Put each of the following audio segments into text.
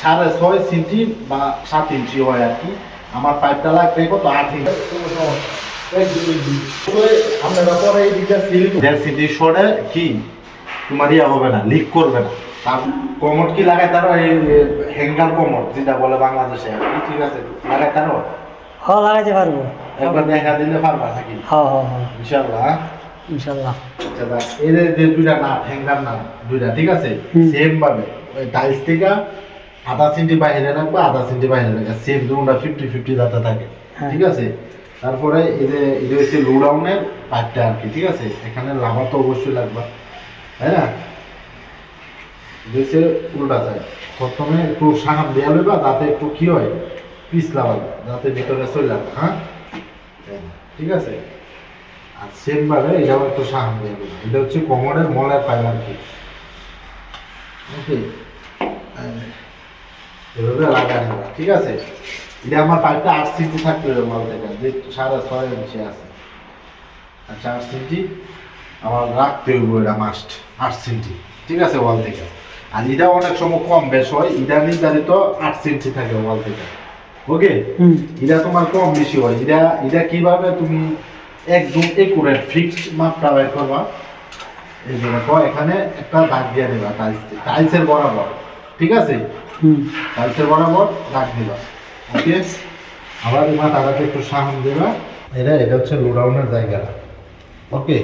সাড়ে ছয় ইঞ্চি বা সাত ইঞ্চি হয় আর কি। আমার পাইপটা লাগবে কত? আট ইঞ্চি। সরে কি? তোমার ইয়া হবে না লিক করবে না। তার কমর কি লাগাই তারো এই হ্যাঙ্গার কমর যেটা বলে বাংলাদেশে ঠিক আছে? লাগাই তারো হ লাগাইতে পারব। একবার দেখা দিলে পারবা নাকি? হ হ হ। ইনশাল্লাহ হ্যাঁ? ইনশাল্লাহ আচ্ছা এই যে দুইটা নাট হ্যাঙ্গার নাট দুইটা ঠিক আছে। সেম ভাবে। টাইলস থেকে আধা সেন্টি বাইরে রাখব আধা সেন্টি বাইরে রাখব। সেম দুটা ফিফটি ফিফটি দাতা থাকে হ্যাঁ। ঠিক আছে? তারপরে এই যে এটা হচ্ছে লোডাউনের পাইপটা আর কি ঠিক আছে? এখানে লাভা তো অবশ্যই লাগবে তাই না? হচ্ছে উল্টা যায় প্রথমে একটু সাহাব দেওয়া লইবা যাতে একটু কি হয় পিস লাগাবে যাতে ভিতরে চলে যাবে হ্যাঁ? ঠিক আছে? আর সেম ভাবে এটাও একটু সাহাব দিয়ে দেবো এটা হচ্ছে কোমরের মলের পাইপ আর কি ওকে এভাবে লাগাই নেবা ঠিক আছে? এটা আমার পাইপটা আট সিটি থাকতে হবে মল থেকে যে সাড়ে ছয় ইঞ্চি আছে। আচ্ছা আট আমার রাখতে হইব এটা মাস্ট আট ঠিক আছে ওয়াল থেকে। আর এটা অনেক সময় কম বেশ হয় এটা নির্ধারিত আট থাকে ওয়াল থেকে। ওকে? এটা তোমার কম বেশি হয় এটা এটা কীভাবে তুমি একদম একুরেট ফিক্সড মাপটা বের করবা? এই যে দেখো এখানে একটা দাগ দিয়ে দেবা টাইলস টাইলসের বরাবর। ঠিক আছে? হুম। টাইলসের বরাবর দাগ দিবা ওকে? আবার মাথাটাকে একটু সাহান দেবা। এটা এটা হচ্ছে লোডাউনের জায়গাটা ওকে?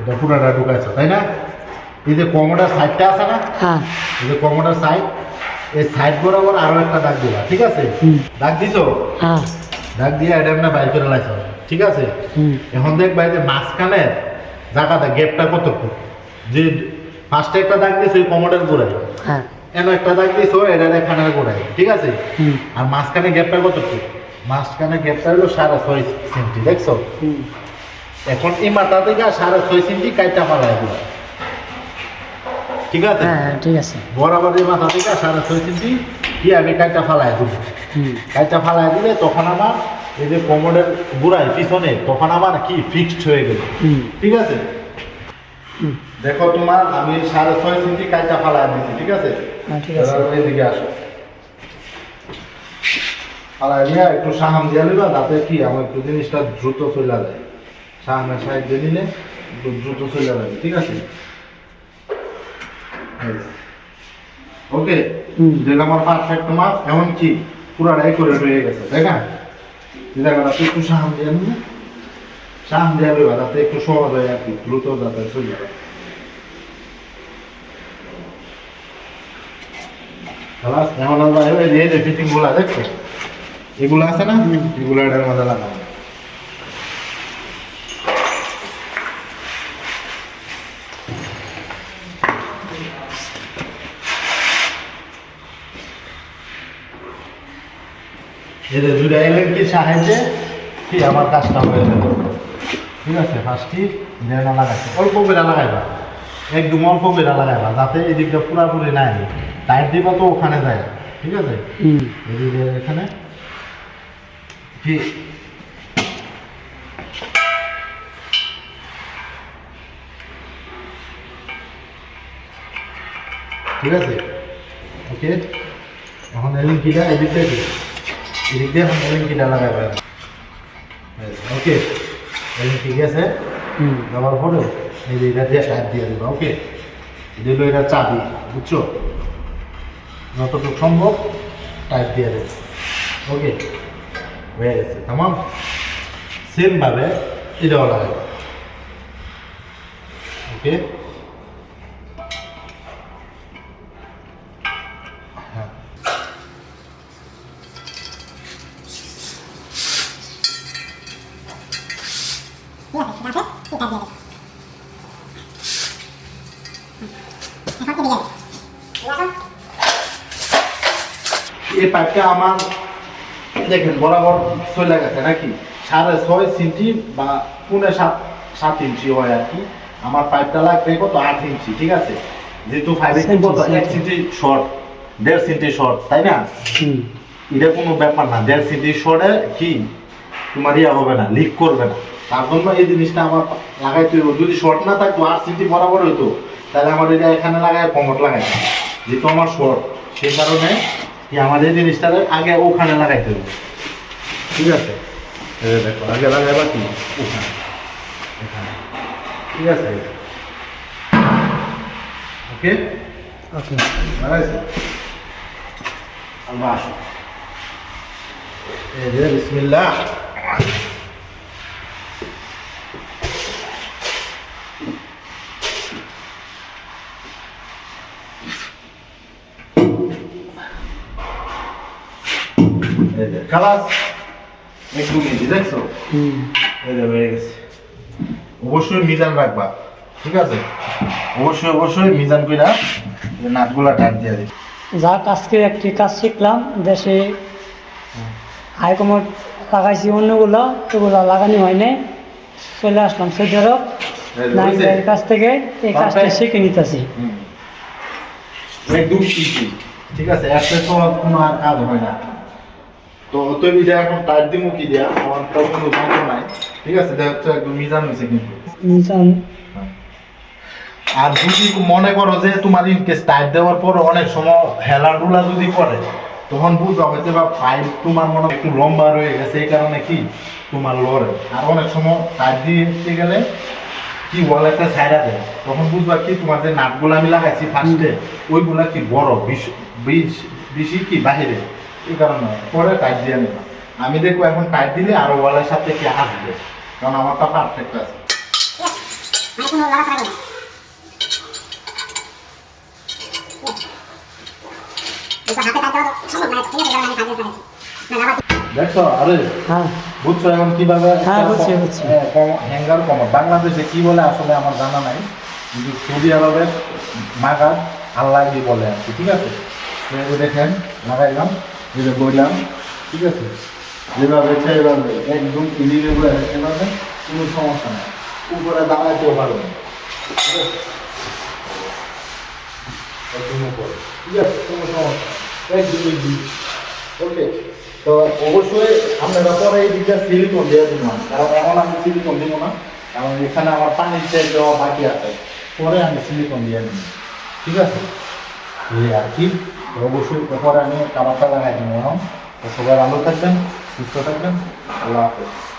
এটা পুরাটা ঢুকাইছো তাই না? এই যে কমোডার সাইডটা আছে না? হ্যাঁ। এই যে কমোডার সাইড এই সাইড বরাবর আরও একটা দাগ দিবা ঠিক আছে? দাগ দিছো? হ্যাঁ। ডাক দিয়ে এটা আমরা বাইর করে লাইছ ঠিক আছে? এখন দেখবা এই যে মাঝখানে জায়গাটা গ্যাপটা কতটুকু? যে ফার্স্টে একটা দাগ দিয়েছে ওই কমোডের গোড়ায় হ্যাঁ। এন একটা দাগ দিয়েছ এটা এখানের গোড়ায় ঠিক আছে? হুম। আর মাঝখানে গ্যাপটা কতটুকু মাঝখানে গ্যাপটা হলো সাড়ে ছয় সেন্টি দেখছ? হুম। এখন এই মাথা থেকে সাড়ে ছয় সেন্টি কাইটা ফালাই দিবা ঠিক আছে? হ্যাঁ ঠিক আছে। বরাবর এই মাথা থেকে সাড়ে ছয় সেন্টি কি আমি কাইটা ফালাই দিবো। কাইটা ফালাই দিলে তখন আমার এই যে কোমরের গোড়ায় পিছনে তখন আমার কি ফিক্সড হয়ে গেল। ঠিক আছে? দেখো তোমার আমি সাড়ে ছয় ইঞ্চি কাইটা ফালাই দিচ্ছি ঠিক আছে? হ্যাঁ ঠিক আছে। এদিকে আসো। ফালাই দিয়া একটু সাহাম দিয়া নিবা যাতে কি আমার একটু জিনিসটা দ্রুত চলে যায়। সাহামের দিয়ে নিলে দ্রুত চলে যাবে ঠিক আছে? ওকে। যেটা আমার পারফেক্ট মাপ এমন কি পুরাটাই করে রয়ে গেছে তাই না? দেখো একটু সাহাম দিয়ে সাহাম দিয়ে নিবা যাতে একটু সহজ হয় আর কি দ্রুত যাতে চলে যাবে খালাস এমন আমরা এই যে- ফিটিংগুলা দেখছ? এগুলো আছে না? এগুলো এটার মধ্যে লাগাবো এদের দুটা এলেঙ্কির সাহায্যে কি আমার কাজটা হয়ে যাবে ঠিক আছে ফার্স্টটি বেড়া লাগাইছে অল্প বেড়া লাগাইবা একদম অল্প বেড়া লাগাইবা যাতে এই দিকটা পুরাপুরি নাই। টাইট দিবা তো ওখানে যায়। ঠিক আছে? এদিকে এখানে। কি? ঠিক আছে? ওকে। এখন এলিঙ্কিটা এদিক দিয়ে দিই। এদিক দিয়ে এখন এলিঙ্কিটা লাগাবে ওকে। এলিঙ্কি আছে? হুম। দেওয়ার পরে এই যে এটা দিয়ে সাহেব দিয়ে দেবা ওকে? দিল এটা চাবি বুঝছ? যতটুকু সম্ভব টাইপ দিয়ে দেবে ওকে? হয়ে গেছে তামাম সেমভাবে এটাও লাগাবে ওকে? এই পাইপটা আমার দেখেন বরাবর চলে গেছে নাকি? সাড়ে ছয় ইঞ্চি বা পুনে সাত সাত ইঞ্চি হয় আর কি। আমার পাইপটা লাগবে কত? আট ইঞ্চি ঠিক আছে? যেহেতু ফাইভ ইঞ্চি কত? এক ইঞ্চি শর্ট দেড় ইঞ্চি শর্ট তাই না? এটা কোনো ব্যাপার না। দেড় ইঞ্চি শর্টে কি? তোমার ইয়া হবে না লিক করবে না। তার জন্য এই জিনিসটা আমার লাগাইতে হইব। যদি শর্ট না থাকতো আট ইঞ্চি বরাবর হইতো তাহলে আমার এটা এখানে লাগায় কমট লাগাই যেহেতু আমার শর্ট সেই কারণে কি আমাদের এই জিনিসটা আগে ওখানে লাগাইতে হবে ঠিক আছে? দেখো আগে লাগাইবা কি? ওখানে। এখানে। ঠিক আছে? ওকে? ওকে। লাগাইছো? আল্লাহ আসো। বিসমিল্লাহ। খালাস একটু মিজি দেখছ? এই যে হয়ে গেছে। অবশ্যই মিজান রাখবা ঠিক আছে? অবশ্যই অবশ্যই মিজান কইরা নাটগুলা টাইট দিয়ে দিই যাক আজকে একটি কাজ শিখলাম দেশে হাইকমোড লাগাইছি অন্যগুলো এগুলো লাগানো হয় নাই। চলে আসলাম সৌদি আরব কাছ থেকে এই কাজটা শিখে নিতেছি। একদম ঠিক আছে? একটা তো কোনো আর কাজ হয় না। তো তুই এটা এখন টাইট দিমু কি দিয়া আমার তো কোনো যন্ত্র নাই। ঠিক আছে একদম মিজান হয়েছে কিন্তু। নিজাম আর যদি মনে করো যে তোমার ইনকেস টাইট দেওয়ার পর অনেক সময় হেলা ডুলা যদি করে তখন বুঝবা হয়তো বা পাইপ তোমার মনে একটু লম্বা রয়ে গেছে এই কারণে কি? তোমার লড়ে। আর অনেক সময় টাইট দিতে গেলে কি ওয়াল একটা সাইডা দেয়। তখন বুঝবা কি তোমার যে নাটগুলো আমি লাগাইছি ফার্স্টে ওইগুলা কি বড় বিষ বিষ বেশি কি বাহিরে? এই কারণে পরে টাইট দিয়ে নেবা আমি দেখব এখন টাইট দিলে আরও ওয়ালের সাথে কি আসবে কারণ আমারটা পারফেক্ট আছে। দেখছ আরে হ্যাঁ। বুঝছ এখন কীভাবে হ্যাঁ, বুঝছি, বুঝছি। হ্যাঙ্গার কমা বাংলাদেশে কি বলে আসলে আমার জানা নাই কিন্তু সৌদি আরবের মাগার আল্লাহ কি বলে আর কি ঠিক আছে? দেখেন লাগাইলাম। এই বললাম, ঠিক আছে? যেভাবে সেইভাবে একদম ইলিগেবল এভাবে কোনো সমস্যা নেই। উপরে দাঁড়াইতেও পারবে ঠিক আছে? ঠিক আছে? কোনো সমস্যা একদম ইজি ওকে তো অবশ্যই আপনারা পরে এই দিকটা সিলিকন দিয়ে দিন কারণ এখন আমি সিলিকন দিব না। কারণ এখানে আমার পানির চাই দেওয়া বাকি আছে। পরে আমি সিলিকন দিয়ে দিন ঠিক আছে? এই আর কি। অবশ্যই পরে আমি কামাতা তো সবাই ভালো থাকবেন, সুস্থ থাকবেন। আল্লাহ হাফেজ।